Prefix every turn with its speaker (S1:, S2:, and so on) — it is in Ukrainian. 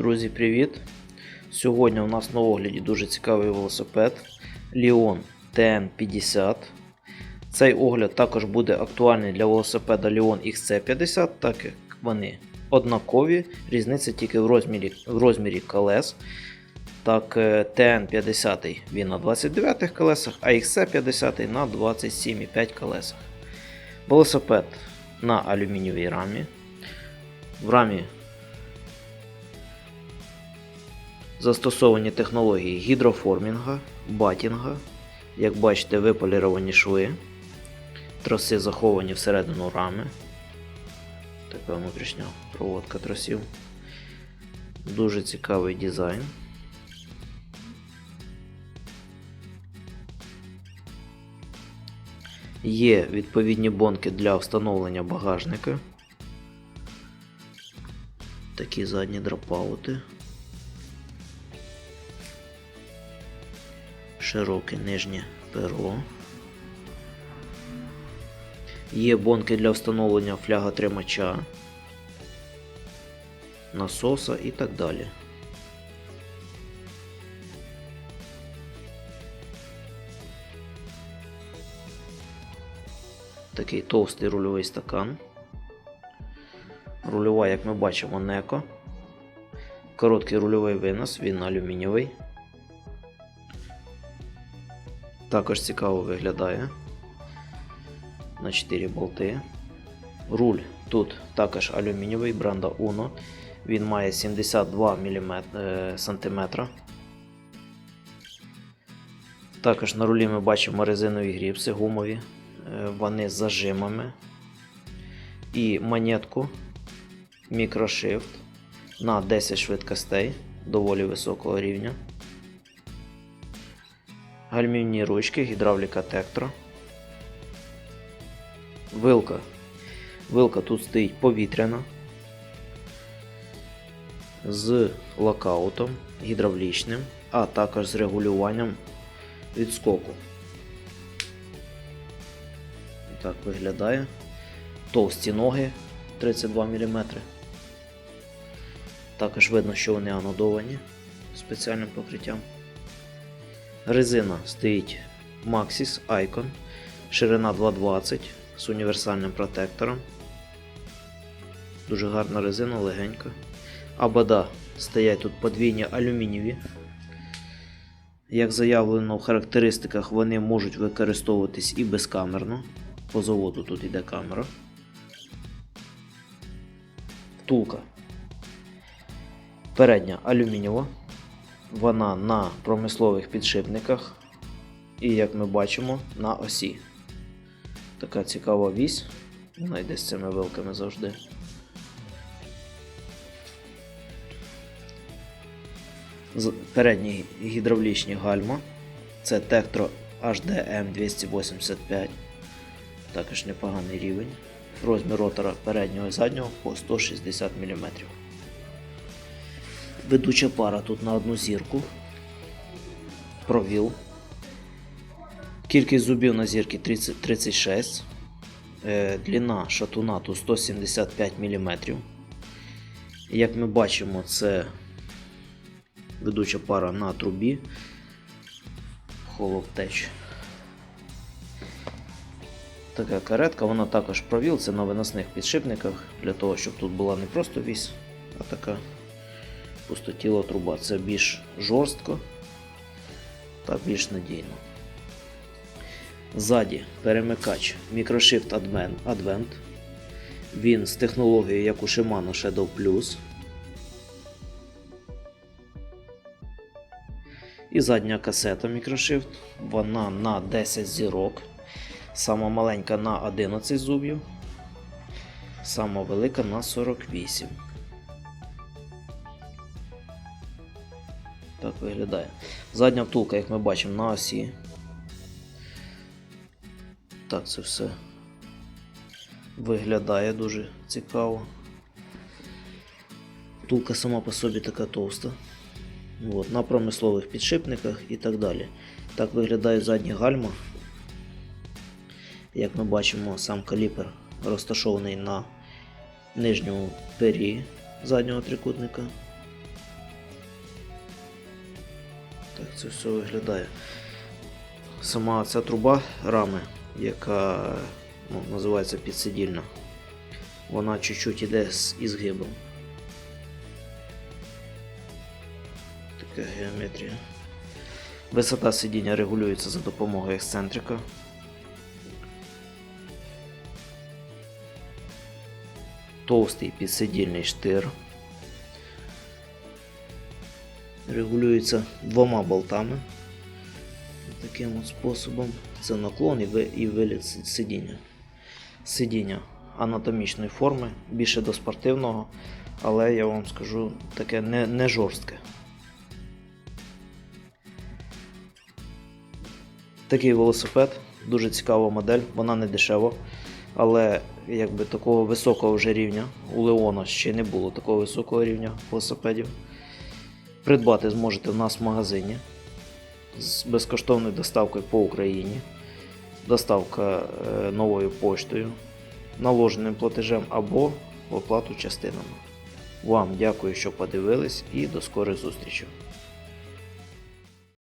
S1: Друзі, привіт! Сьогодні у нас на огляді дуже цікавий велосипед Leon TN50. Цей огляд також буде актуальний для велосипеда Leon XC50, так як вони однакові, різниця тільки в розмірі, в розмірі колес. Так, е, TN50 він на 29 колесах, а XC50 на 27,5 колесах. Велосипед на алюмінієвій рамі. В рамі Застосовані технології гідроформінга, батінга. Як бачите, виполіровані шви, троси заховані всередину рами. Така внутрішня проводка тросів. Дуже цікавий дизайн. Є відповідні бонки для встановлення багажника. Такі задні дропаути. Широке нижнє перо. Є бонки для встановлення фляга тримача, насоса і так далі. Такий товстий рульовий стакан. Рульова, як ми бачимо, неко. Короткий рульовий винос, він алюмінієвий. Також цікаво виглядає. На 4 болти. Руль тут також алюмінієвий бренда Uno. Він має 72 мм, см. Також на рулі ми бачимо резинові гріпси гумові, е, вони з зажимами. І монетку мікрошифт на 10 швидкостей доволі високого рівня гальмівні ручки, гідравліка тектора. Вилка. Вилка тут стоїть повітряна. З локаутом гідравлічним, а також з регулюванням відскоку. Так виглядає. Товсті ноги 32 мм. Також видно, що вони анодовані спеціальним покриттям. Резина стоїть Maxis Icon, ширина 220 з універсальним протектором. Дуже гарна резина, легенька. Абада стоять тут подвійні алюмінієві. Як заявлено в характеристиках, вони можуть використовуватись і безкамерно. По заводу тут йде камера. Втулка. Передня алюмінієва. Вона на промислових підшипниках і, як ми бачимо, на осі. Така цікава вісь. Вона йде з цими вилками завжди. Передні гідравлічні гальма. Це Tektro HDM 285. Також непоганий рівень. Розмір ротора переднього і заднього по 160 мм. Ведуча пара тут на одну зірку. Провіл. Кількість зубів на зірки 30, 36. Е, длина шатуна тут 175 мм. Як ми бачимо, це ведуча пара на трубі. Холовтеч. Така каретка, вона також провіл, це на виносних підшипниках, для того, щоб тут була не просто вісь, а така пустотіла труба. Це більш жорстко та більш надійно. Ззаді перемикач Microshift Advent. Він з технологією, як у Shimano Shadow Plus. І задня касета Microshift. Вона на 10 зірок. Сама маленька на 11 зубів. Сама велика на 48. Так виглядає. Задня втулка, як ми бачимо, на осі. Так це все виглядає дуже цікаво. Втулка сама по собі така товста. От, на промислових підшипниках і так далі. Так виглядає задні гальма. Як ми бачимо, сам каліпер розташований на нижньому пері заднього трикутника. Це все виглядає. Сама ця труба рами, яка ну, називається підсидільна, вона чуть-чуть іде з ізгибом. Така геометрія. Висота сидіння регулюється за допомогою ексцентрика. Товстий підсидільний штир. Регулюється двома болтами. Таким способом. Це наклон і ви- виліт сидіння. Сидіння анатомічної форми, більше до спортивного, але я вам скажу таке не, не жорстке. Такий велосипед, дуже цікава модель, вона не дешева, але якби такого високого вже рівня у Леона ще не було такого високого рівня велосипедів. Придбати зможете в нас в магазині з безкоштовною доставкою по Україні. Доставка е, новою поштою, наложеним платежем або оплату частинами. Вам дякую, що подивились, і до скорих зустрічей.